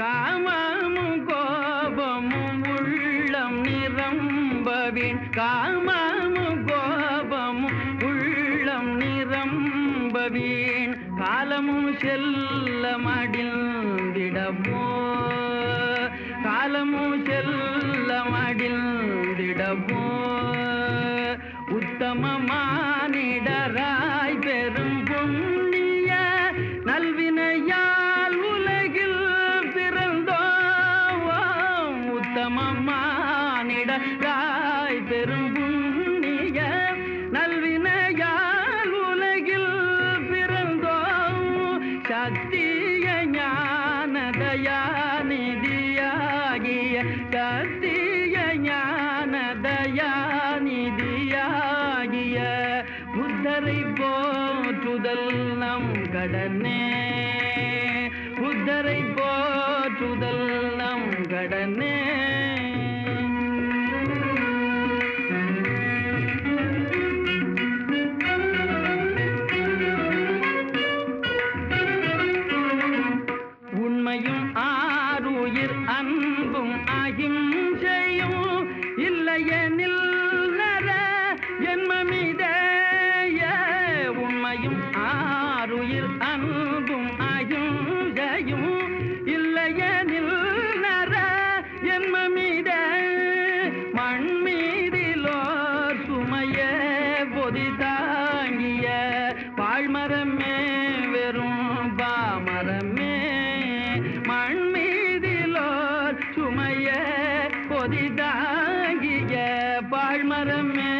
காமமும் கோபமும் உள்ளம் நிரம்பவின். காமமும் கோபமும் உள்ளம் நிரம்பவின். காலமும் செல்ல மடிந்திடமோ காலமும் செல்ல மடிந்திடமோ உத்தமமா பிறந்தோம் உத்தம பெரும் புண்ணிய நல்வினையால் உலகில் பிறந்தோம். சக்திய ஞான தயாநிதியாகிய சத்திய ஞான தயாநிதியாகிய புத்தரை போற்றுதல் நம் கடனே. புத்தரை போற்றுதல் நம் கடனே. உயிர் அன்பும் அகிம்சையும் இல்லையெனில் நர ஜென்மமிதேய உண்மையும் ஆறுயிர் அன்பும் அகிம்சையும் இல்லையெனில் நர ஜென்மமித. மண்மீதிலோர் சுமைய பொதி மீதிலோர் பாழ்மரமே